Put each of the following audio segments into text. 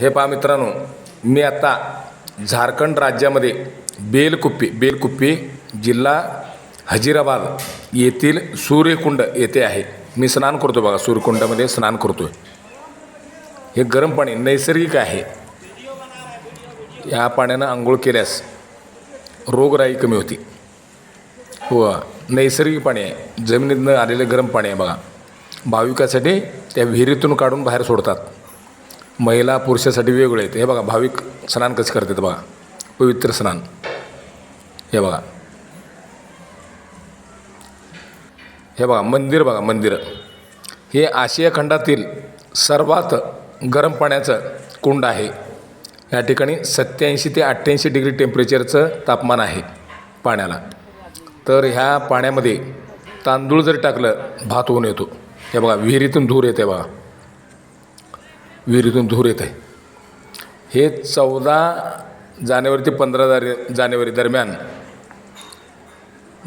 हे पहा मित्रांनो मी आता झारखंड राज्यामध्ये बेलकुप्पी बेलकुप्पी जिल्हा हजिराबाद येथील सूर्यकुंड येथे आहे. मी स्नान करतो बघा सूर्यकुंडामध्ये स्नान करतो आहे हे गरम पाणी नैसर्गिक आहे. या पाण्यानं आंघोळ केल्यास रोगराई कमी होती. हो नैसर्गिक पाणी आहे. जमिनीतनं आलेलं गरम पाणी आहे बघा. भाविकासाठी त्या विहिरीतून काढून बाहेर सोडतात. महिला पुरुषासाठी वेगळे आहेत. हे बघा भाविक स्नान कसे करतात बघा. पवित्र स्नान. हे बघा. हे बघा मंदिर बघा मंदिर. हे आशिया खंडातील सर्वात गरम पाण्याचं कुंड आहे. या ठिकाणी सत्याऐंशी ते अठ्ठ्याऐंशी डिग्री टेम्परेचरचं तापमान आहे पाण्याला. तर ह्या पाण्यामध्ये तांदूळ जर टाकलं भात होऊन येतो. हे बघा विहिरीतून धूर येते बघा. विहिरीतून धूर येते हे चौदा जानेवारी ते पंधरा जारे जानेवारी दरम्यान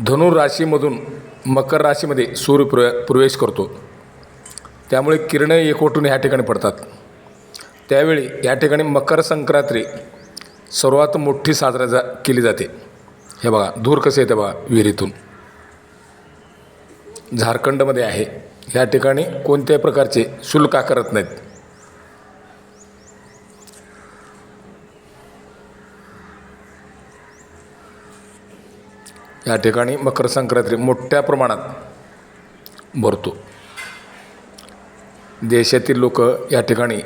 धनु राशीमधून मकर राशीमध्ये सूर्य प्र प्रवेश करतो. त्यामुळे किरणं एकवटून ह्या ठिकाणी पडतात. त्यावेळी या ठिकाणी मकर संक्रांती सर्वात मोठी साजरा जा केली जाते. हे बघा धूर कसे येते बघा विहिरीतून. झारखंडमध्ये आहे. या ठिकाणी कोणत्याही प्रकारचे शुल्क आकारत नाहीत. या ठिकाणी मकर संक्रांती मोठ्या प्रमाणात भरतो. देशातील लोक या ठिकाणी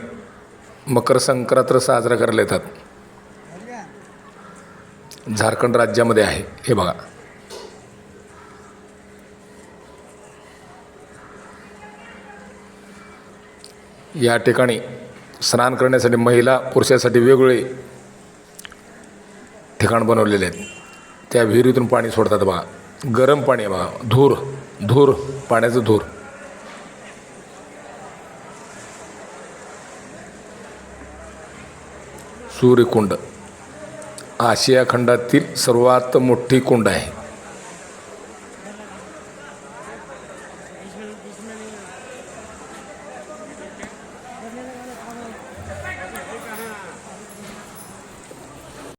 मकर संक्रांत साजरा करायला येतात. झारखंड राज्यामध्ये आहे हे बघा. या ठिकाणी स्नान करण्यासाठी महिला पुरुषासाठी वेगवेगळे ठिकाण बनवलेले आहेत. त्या विहिरीतून पाणी सोडतात बघा गरम पाणी आहे बघा धूर धूर पाण्याचं धूर. सूर्यकुंड. आशिया खंडातील सर्वात मोठी कुंड आहे.